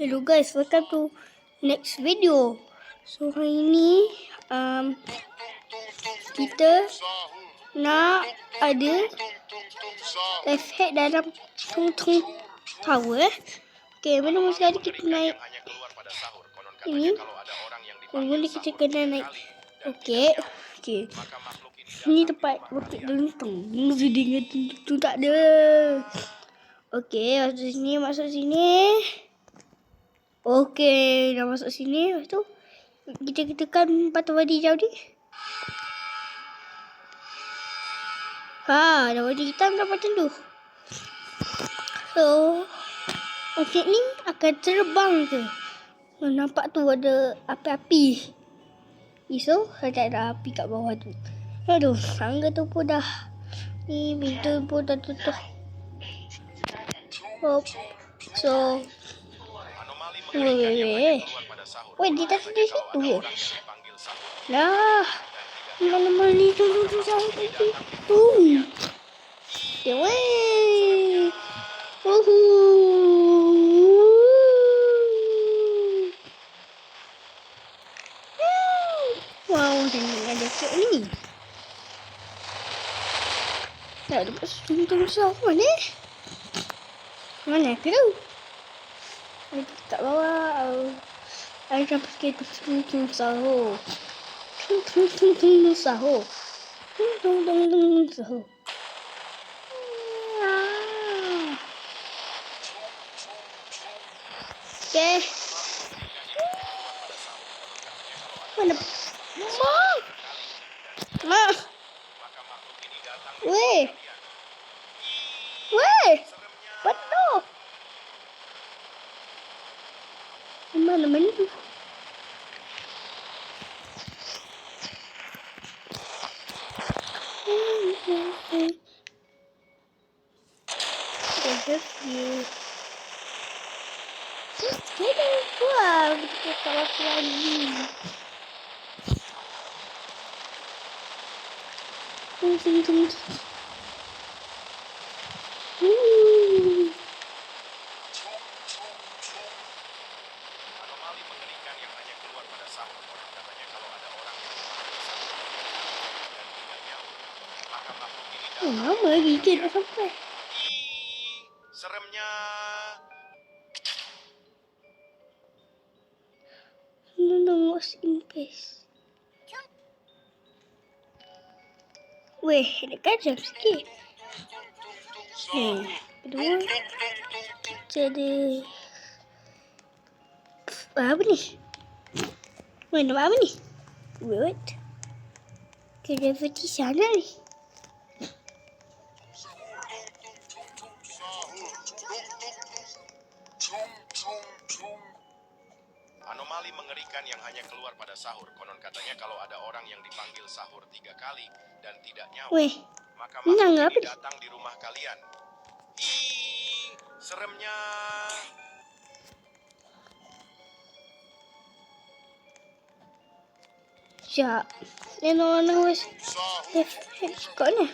Hello guys, welcome to next video. So hari ni um, kita nak ada life hack dalam tung tung tower. eh. Okay, mana masa sekali kita naik ini. ada boleh kita kena naik. Okay, okay. ini tempat bukit dentung. Mesti dengan tu tak ada. Okey, masuk sini, masuk sini. Okey, dah masuk sini. Lepas tu, kita tekan batu wadi jauh ni. Ha, dah wadi hitam dah macam tu. So, okey ni akan terbang ke? Nampak tu ada api-api. So, ada api kat bawah tu. Aduh, tangga tu pun dah. Ni pintu pun dah tutup. Hop. So, Weh, weh. tak Katanya di situ ke? Lah. Mana-mana ni tu tu tu sampai situ. Ya weh. Uhu. Wow, dan ada kek ni. Tak ada pas tuntung sama ni. Mana aku tahu? Ada kat bawah. Ada sampai ke tuntung sahur. Tung tung tung tung sahur. Tung tung tung tung sahur. Okay. Mana? Ma. Ma. maka makhluk ini datang di Weh. rumah kalian. Weh. Seremnya Betul. Mana mana tu? There's you. Kita wow, kita kalau lagi. Tung tung tung. Hmm. anomali mengerikan yang hanya keluar pada sahur. Konon katanya kalau ada orang yang dipanggil sahur dan tidak nyawa, maka makhluk ini Oh, datang. Lama lagi kita dah sampai. Seremnya. No, no, what's in place? Weh, dekat jam sikit. Hmm, kedua. Kita ada... Apa ni? Weh, nampak apa ni? What? Gravity sana ni. Anomali mengerikan yang hanya keluar pada sahur. Konon katanya kalau ada orang yang dipanggil sahur tiga kali dan tidak nyawa, Weh, maka ini makhluk ini ni? datang di rumah kalian. Ih, seremnya. sekejap. Dia nak wes. Eh, eh, kat mana?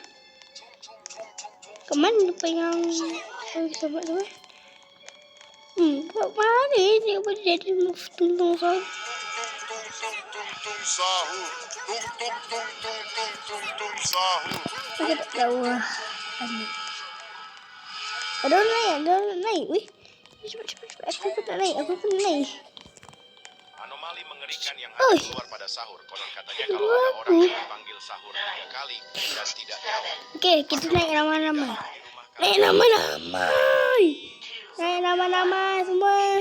Kat mana depan yang... Oh, kita buat tu eh? Hmm, kat mana ni? Boleh jadi move tuntung sahur. Aku tak tahu lah. Mana? Ada orang naik, ada orang naik. Weh, cepat, cepat, cepat. Aku pun tak naik, aku pun naik. Anomali mengerikan yang Oi. hanya keluar pada sahur. Konon katanya kalau ada orang yang dipanggil sahur tiga kali dan tidak nyawa, Okey, kita naik ramai-ramai. kalian. Naik ramai-ramai. Naik ramai-ramai semua.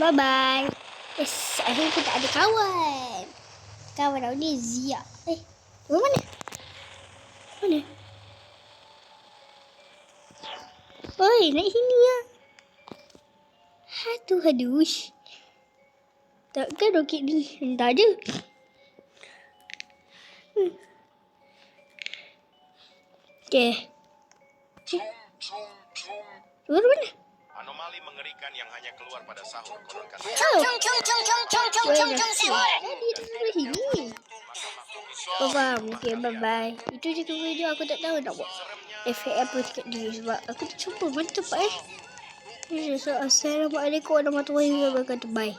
Bye-bye. Yes, akhirnya kita ada kawan. Kawan aku ni Zia. Eh, mana? Mana? Oi, naik sini ya. Aduh, aduh. Takkan roket ni hentak je. Hmm. Okay. Keluar mana? Anomali mengerikan yang hanya keluar pada sahur. Konon Oh. Ini faham? Okay, bye-bye. Itu je tu video aku tak tahu nak buat. efek apa dekat dia sebab aku tak mana tempat eh. So, Assalamualaikum warahmatullahi wabarakatuh. Bye.